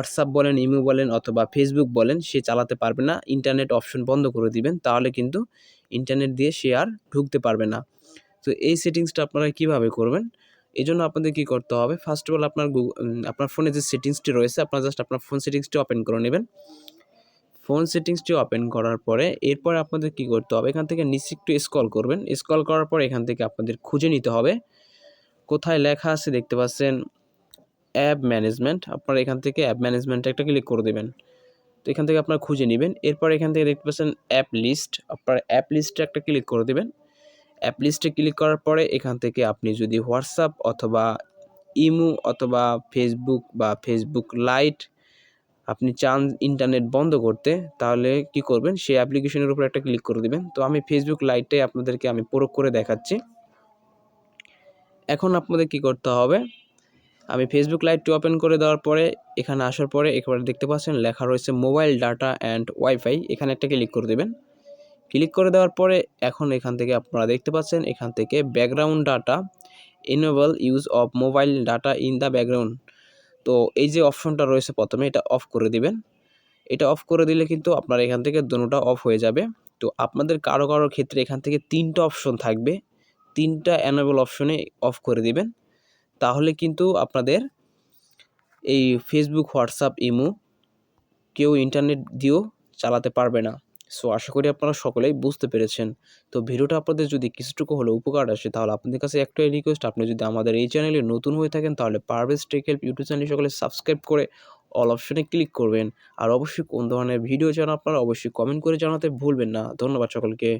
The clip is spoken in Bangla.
হোয়াটসঅ্যাপ বলেন ইমো বলেন অথবা ফেসবুক বলেন সে চালাতে পারবে না। ইন্টারনেট অপশন বন্ধ করে দিবেন তাহলে কিন্তু ইন্টারনেট দিয়ে সে আর ঢুকতে পারবে না। তো এই সেটিংসটা আপনারা কীভাবে করবেন? এই জন্য আপনাদের কী করতে হবে? ফার্স্ট অফ অল আপনার গুগ- উম, আপনার ফোনে যে সেটিংসটি রয়েছে আপনার জাস্ট আপনার ফোন সেটিংসটি ওপেন করে নেবেন। ফোন সেটিংসটি ওপেন করার পরে এরপরে আপনাদের কি করতে হবে? এখান থেকে নিচে একটু স্ক্রল করবেন। স্ক্রল করার পর এখান থেকে আপনাদের খুঁজে নিতে হবে। কোথায় লেখা আছে দেখতে পাচ্ছেন অ্যাপ ম্যানেজমেন্ট, আপনারা এখান থেকে অ্যাপ ম্যানেজমেন্টে একটা ক্লিক করে দেবেন। তো এখান থেকে আপনারা খুঁজে নেবেন, এরপর এখান থেকে দেখতে পাচ্ছেন অ্যাপ লিস্ট, আপনার অ্যাপ লিস্টে একটা ক্লিক করে দেবেন। অ্যাপ লিস্টে ক্লিক করার পরে এখান থেকে আপনি যদি হোয়াটসঅ্যাপ অথবা ইমো অথবা ফেসবুক বা ফেসবুক লাইট আপনি চান ইন্টারনেট বন্ধ করতে, তাহলে কি করবেন? সেই অ্যাপ্লিকেশনের উপর একটা ক্লিক করে দিবেন। তো আমি ফেসবুক লাইটটাই আপনাদেরকে আমি প্রয়োগ করে দেখাচ্ছি। এখন আপনাদের কি করতে হবে? আমি ফেসবুক লাইটটি ওপেন করে দেওয়ার পরে, এখানে আসার পরে একেবারে দেখতে পাচ্ছেন লেখা রয়েছে মোবাইল ডাটা অ্যান্ড ওয়াইফাই এখানে একটা ক্লিক করে দেবেন। ক্লিক করে দেওয়ার পরে এখন এখান থেকে আপনারা দেখতে পাচ্ছেন এখান থেকে background data enable use of mobile data in the background তো এই যে অপশনটা রয়েছে প্রথমে, এটা অফ করে দিবেন। এটা অফ করে দিলে কিন্তু আপনার এখান থেকে দোনোটা অফ হয়ে যাবে। তো আপনাদের কারও কারও ক্ষেত্রে এখান থেকে তিনটা অপশন থাকবে। তিনটা অ্যানেবল অপশনে অফ করে দিবেন। তাহলে কিন্তু আপনাদের এই ফেসবুক হোয়াটসঅ্যাপ ইমো কেউ ইন্টারনেট দিয়েও চালাতে পারবে না। সো আশা করি আপনারা সকলেই বুঝতে পেরেছেন। তো, ভিডিওটা আপনাদের যদি কিছুটুকু হলেও উপকার আসে, তাহলে আপনাদের কাছে একটাই রিকোয়েস্ট আপনি যদি আমাদের এই চ্যানেলে নতুন হয়ে থাকেন, তাহলে Parvez tech help YouTube channel সকলে সাবস্ক্রাইব করে অল অপশনে ক্লিক করবেন। আর অবশ্যই কোন ধরনের ভিডিও চান আপনারা, অবশ্যই কমেন্ট করে জানাতে ভুলবেন না। ধন্যবাদ সকলকে।